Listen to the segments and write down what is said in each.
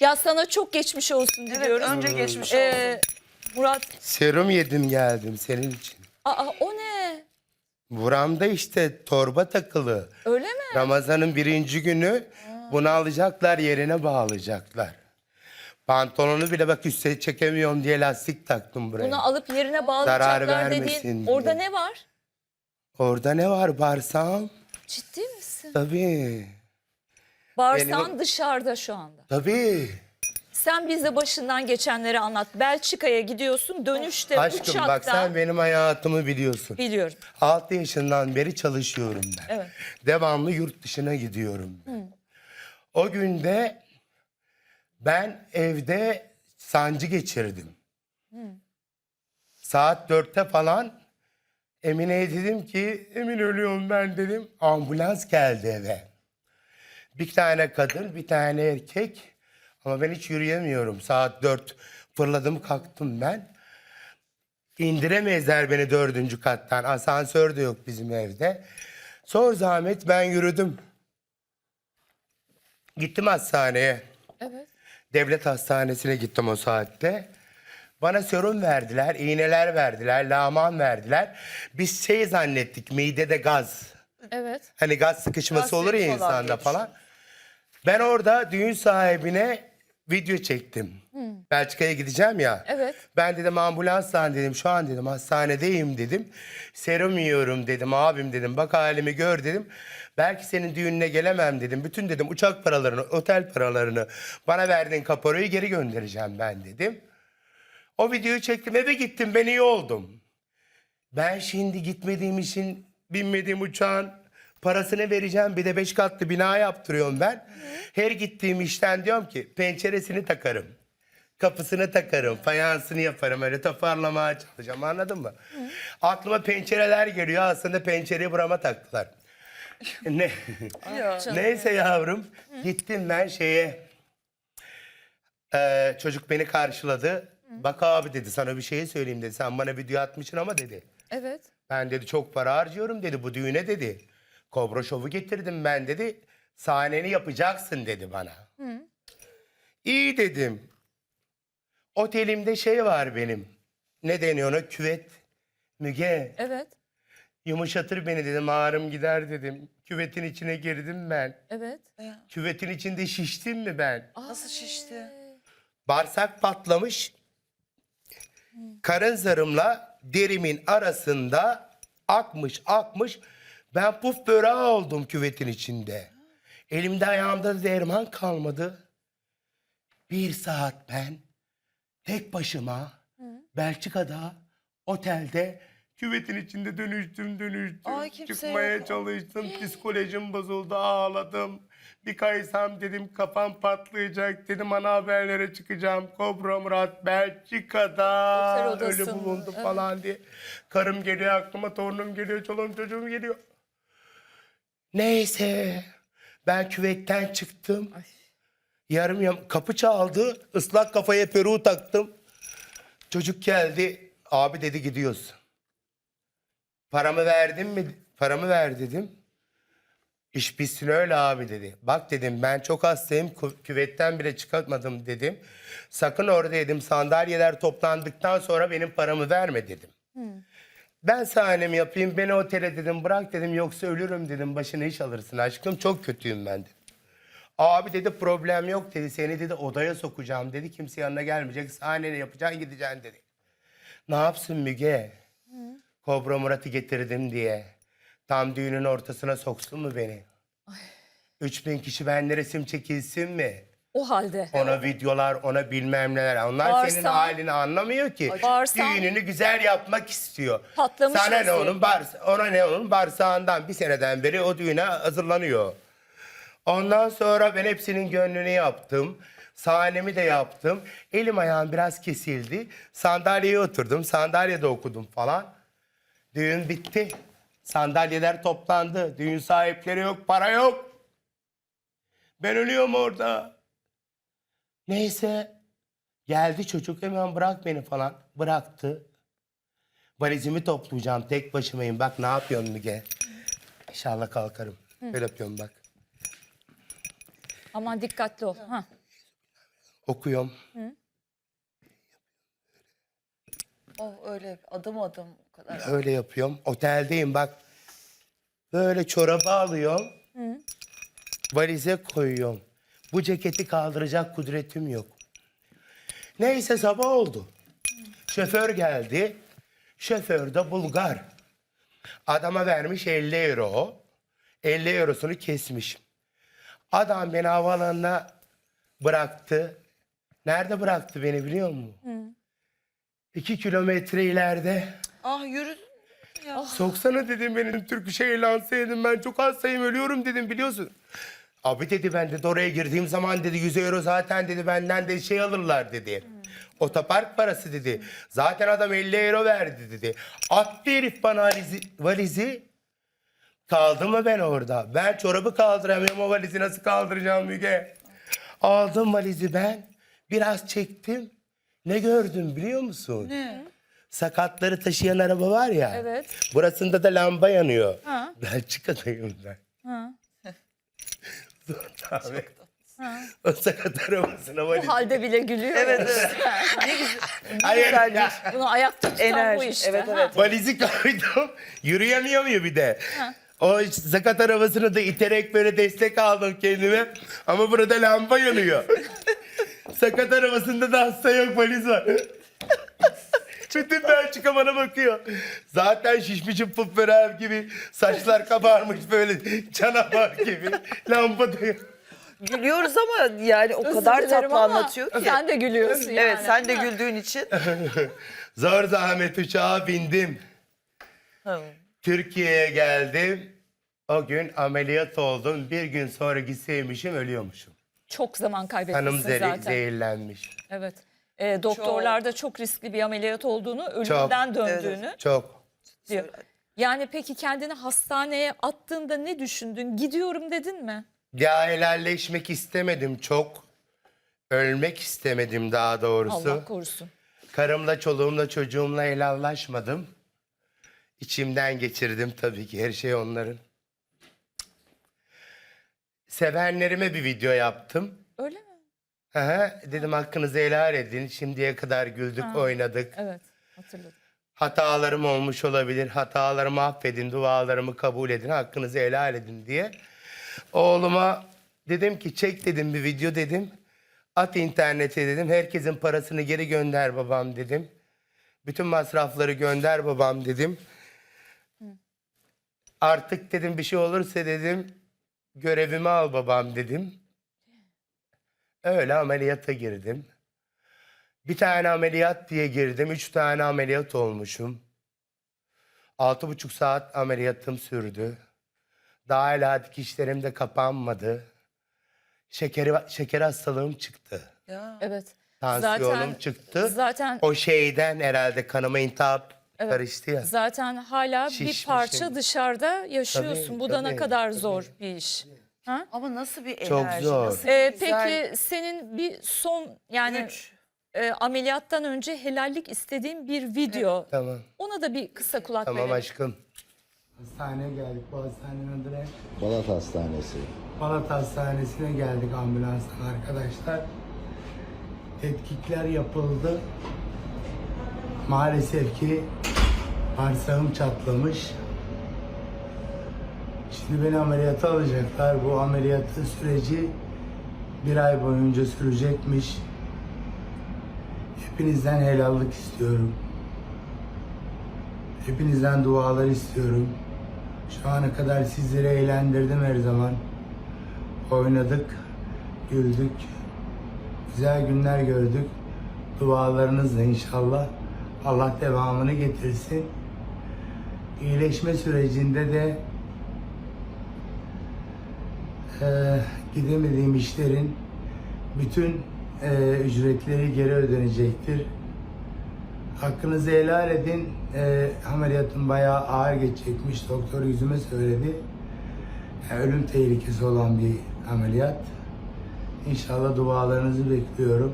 Ya sana çok geçmiş olsun Evet, diliyoruz. önce geçmiş olsun. Ee, Murat, Serum yedim geldim senin için. aa o ne? Buramda işte torba takılı. Öyle mi? Ramazan'ın birinci günü bunu alacaklar yerine bağlayacaklar. Pantolonu bile bak üste çekemiyorum diye lastik taktım buraya. Bunu alıp yerine bağlayacaklar vermesin dediğin. diye. Orada ne var? Orada ne var bağırsağım? Ciddi misin? Tabii. Bağırsağın Benim- dışarıda şu anda. Tabii. Sen bize başından geçenleri anlat. Belçika'ya gidiyorsun. Dönüşte Aşkım uçakta. bak sen benim hayatımı biliyorsun. Biliyorum. 6 yaşından beri çalışıyorum ben. Evet. Devamlı yurt dışına gidiyorum ben. O günde ben evde sancı geçirdim. Saat dörtte falan Emine'ye dedim ki Emin ölüyorum ben dedim. Ambulans geldi eve. Bir tane kadın, bir tane erkek. Ama ben hiç yürüyemiyorum. Saat dört fırladım kalktım ben. İndiremezler beni dördüncü kattan. Asansör de yok bizim evde. Sor zahmet ben yürüdüm. Gittim hastaneye. Evet. Devlet hastanesine gittim o saatte. Bana serum verdiler, iğneler verdiler, laman verdiler. Biz şey zannettik, midede gaz. Evet. Hani gaz sıkışması Gaz olur ya falan insanda diye falan. Ben orada düğün sahibine video çektim. Belçika'ya gideceğim ya. Evet. Ben dedim ambulanstan dedim şu an dedim hastanedeyim dedim. Serum yiyorum dedim abim dedim bak halimi gör dedim. Belki senin düğününe gelemem dedim. Bütün dedim uçak paralarını, otel paralarını bana verdiğin kaporayı geri göndereceğim ben dedim. O videoyu çektim eve gittim ben iyi oldum. Ben şimdi gitmediğim için binmediğim uçağın parasını vereceğim. Bir de beş katlı bina yaptırıyorum ben. Her gittiğim işten diyorum ki penceresini takarım. Kapısını takarım, fayansını yaparım. Öyle toparlamaya çalışacağım anladın mı? Aklıma pencereler geliyor. Aslında pencereyi burama taktılar. ne? Neyse yavrum. Gittim ben şeye. Ee, çocuk beni karşıladı. Bak abi dedi sana bir şey söyleyeyim dedi. Sen bana video atmışsın ama dedi. Evet. Ben dedi çok para harcıyorum dedi bu düğüne dedi. Kobra şovu getirdim ben dedi. Sahneni yapacaksın dedi bana. İyi dedim. Otelimde şey var benim. Ne deniyor ona? Küvet. Müge. Evet. Yumuşatır beni dedim. Ağrım gider dedim. Küvetin içine girdim ben. Evet. Küvetin içinde şiştim mi ben? Nasıl şişti? Bağırsak patlamış. Karın zarımla derimin arasında akmış akmış. Ben puf böreği oldum küvetin içinde. Elimde ayağımda derman kalmadı. Bir saat ben tek başıma Belçika'da otelde küvetin içinde dönüştüm dönüştüm. Ay, kimse Çıkmaya yok. çalıştım. Psikolojim bozuldu ağladım. Bir kaysam dedim kafam patlayacak dedim ana haberlere çıkacağım. Kobra Murat Belçika'da Otel ölü bulundu evet. falan diye. Karım geliyor aklıma torunum geliyor çoluğum çocuğum geliyor. Neyse ben küvetten çıktım. Yarım yam kapı çaldı ıslak kafaya peruğu taktım. Çocuk geldi abi dedi gidiyoruz. Paramı verdin mi? Paramı ver dedim. İş bitsin öyle abi dedi. Bak dedim ben çok hastayım kü- küvetten bile çıkartmadım dedim. Sakın orada dedim sandalyeler toplandıktan sonra benim paramı verme dedim. Ben sahnemi yapayım beni otele dedim bırak dedim yoksa ölürüm dedim başına iş alırsın aşkım çok kötüyüm ben dedim. Abi dedi problem yok dedi seni dedi odaya sokacağım dedi kimse yanına gelmeyecek sahneni yapacaksın gideceksin dedi. Ne yapsın Müge? Kobra Murat'ı getirdim diye. Tam düğünün ortasına soksun mu beni? 3000 kişi benle resim çekilsin mi? O halde. Ona videolar, ona bilmem neler. Onlar senin Bağırsağı- halini anlamıyor ki. Bağırsağı- Düğününü güzel yapmak istiyor. Patlamış Sana ne onun bağırs ona ne onun bağırsağından bir seneden beri o düğüne hazırlanıyor. Ondan sonra ben hepsinin gönlünü yaptım. Sahnemi de yaptım. Elim ayağım biraz kesildi. Sandalyeye oturdum. Sandalyede okudum falan. Düğün bitti. Sandalyeler toplandı. Düğün sahipleri yok, para yok. Ben ölüyorum orada. Neyse. Geldi çocuk hemen bırak beni falan. Bıraktı. Valizimi toplayacağım. Tek başımayım. Bak ne yapıyorsun Müge. İnşallah kalkarım. Böyle yapıyorum bak. Aman dikkatli ol. Ha. Okuyorum. Oh öyle adım adım kadar. Öyle yapıyorum. Oteldeyim bak. Böyle çorabı alıyorum. Valize koyuyorum. Bu ceketi kaldıracak kudretim yok. Neyse sabah oldu. Şoför geldi. Şoför de Bulgar. Adama vermiş 50 euro. 50 eurosunu kesmiş. Adam beni havalanına bıraktı. Nerede bıraktı beni biliyor musun? İki kilometre ileride. Ah yürü. Soksana dedim benim Türk şey lanse ben çok hastayım ölüyorum dedim biliyorsun. Abi dedi ben dedi oraya girdiğim zaman dedi 100 euro zaten dedi benden de şey alırlar dedi. Otopark parası dedi. Zaten adam 50 euro verdi dedi. Attı herif bana valizi, valizi. Kaldım mı ben orada? Ben çorabı kaldıramıyorum o valizi nasıl kaldıracağım Müge? Aldım valizi ben. Biraz çektim. Ne gördüm biliyor musun? Ne? Sakatları taşıyan araba var ya. Evet. Burasında da lamba yanıyor. Ha. Belçika'dayım ben. Ha. Zor abi. O sakat arabasına Bu valiz. halde bile gülüyor. Evet, evet. Hayır ya. Bunu ayakta tutan bu Enerji. işte. Evet, ha. evet. Valizi koydum. Yürüyemiyor mu bir de? O sakat arabasını da iterek böyle destek aldım kendime. Ama burada lamba yanıyor. sakat arabasında da hasta yok valiz var. Bütün Belçika bana bakıyor. Zaten şişmişim fıfıra gibi. Saçlar kabarmış böyle canavar gibi. Lamba Gülüyoruz ama yani o kadar dilerim tatlı ama anlatıyor ki. Sen de gülüyorsun yani. Evet sen de güldüğün için. Zor zahmet uçağa bindim. Türkiye'ye geldim. O gün ameliyat oldum. Bir gün sonra gitseymişim ölüyormuşum. Çok zaman kaybetmişsin Kanım zehir- zaten. zehirlenmiş. Evet. Ee, doktorlar da çok riskli bir ameliyat olduğunu, ölümden döndüğünü Çok. diyor. Yani peki kendini hastaneye attığında ne düşündün? Gidiyorum dedin mi? Ya helalleşmek istemedim çok. Ölmek istemedim daha doğrusu. Allah korusun. Karımla, çoluğumla, çocuğumla helallaşmadım. İçimden geçirdim tabii ki her şey onların. Sevenlerime bir video yaptım. Öyle mi? Aha, dedim hakkınızı helal edin. Şimdiye kadar güldük, oynadık. Evet. Hatırladım. Hatalarım olmuş olabilir. Hatalarımı affedin, dualarımı kabul edin, hakkınızı helal edin diye. Oğluma dedim ki çek dedim bir video dedim. At internete dedim. Herkesin parasını geri gönder babam dedim. Bütün masrafları gönder babam dedim. Artık dedim bir şey olursa dedim görevimi al babam dedim. Öyle ameliyata girdim. Bir tane ameliyat diye girdim. Üç tane ameliyat olmuşum. Altı buçuk saat ameliyatım sürdü. Daha hala dikişlerim de kapanmadı. Şekeri, şeker hastalığım çıktı. Ya. Evet. Tansiyonum zaten, çıktı. Zaten O şeyden herhalde kanıma intihap Evet. karıştı ya. zaten hala bir Şişmişim. parça dışarıda yaşıyorsun. Tabii, Bu da ne tabii, kadar tabii. zor bir iş. Ha? Ama nasıl bir enerji, Çok zor. nasıl bir Ee, güzel peki senin bir son yani güç. e, ameliyattan önce helallik istediğin bir video. Tamam. Ona da bir kısa kulak Tamam verelim. aşkım. Hastaneye geldik. Bu hastanenin adı ne? Balat Hastanesi. Balat Hastanesi'ne geldik ambulansla arkadaşlar. Tetkikler yapıldı. Maalesef ki bağırsağım çatlamış. Şimdi beni ameliyata alacaklar. Bu ameliyatı süreci bir ay boyunca sürecekmiş. Hepinizden helallik istiyorum. Hepinizden dualar istiyorum. Şu ana kadar sizleri eğlendirdim her zaman. Oynadık, güldük. Güzel günler gördük. Dualarınızla inşallah Allah devamını getirsin. İyileşme sürecinde de eee, gidemediğim işlerin bütün eee, ücretleri geri ödenecektir. Hakkınızı helal edin. Eee ameliyatım bayağı ağır geçecekmiş. Doktor yüzüme söyledi. Yani ölüm tehlikesi olan bir ameliyat. İnşallah dualarınızı bekliyorum.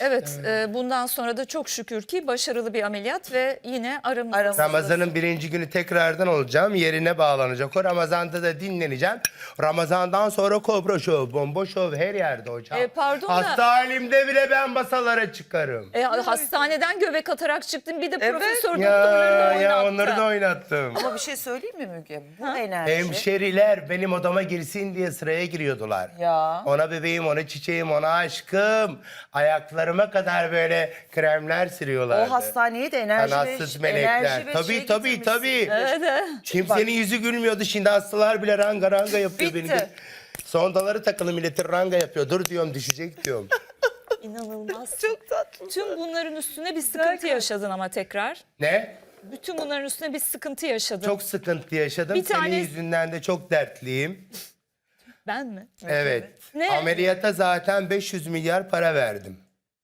Evet, e, bundan sonra da çok şükür ki başarılı bir ameliyat ve yine aramızda. Ramazan'ın birinci günü tekrardan olacağım. Yerine bağlanacak. O Ramazan'da da dinleneceğim. Ramazan'dan sonra Kobra Show, Bomba Show her yerde hocam. E, pardon da- Hasta halimde bile ben masalara çıkarım. E, hastaneden göbek atarak çıktın bir de Evet. profesör Ya, doktorları da ya oynattı. onları da oynattım. Ama bir şey söyleyeyim mi Müge? Bu enerji. Hemşeriler benim odama girsin diye sıraya giriyordular. Ya. Ona bebeğim, ona çiçeğim, ona aşkım. Ayaklarıma kadar böyle kremler sürüyorlardı. O hastaneye de enerji Kanatsız ve, melekler. enerji ve Tabii, şey tabii, tabii. Evet, evet. Kimsenin yüzü gülmüyordu. Şimdi hastalar bile ranga ranga yapıyor Bitti. beni. Sondaları takılı milletin ranga yapıyor. Dur diyorum düşecek diyorum. İnanılmaz. Çok tatlı. Tüm bunların üstüne bir sıkıntı yaşadın ama tekrar. ne? Bütün bunların üstüne bir sıkıntı yaşadın. Çok sıkıntı yaşadım. Bir Senin tane- yüzünden de çok dertliyim. Ben mi? Evet. Ne? Ameliyata zaten 500 milyar para verdim.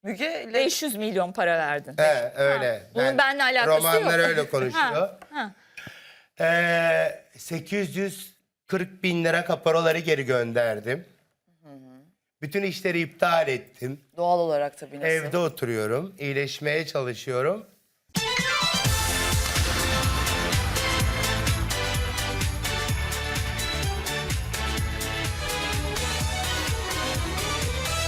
Müge ile 500 milyon para verdin. He öyle. Bunun benimle alakası yok. Romanlar öyle konuşuyor. Ha, ha. Ee, 840 bin lira kaparoları geri gönderdim. Bütün işleri iptal ettim. doğal olarak tabii nasıl? Evde oturuyorum. iyileşmeye çalışıyorum.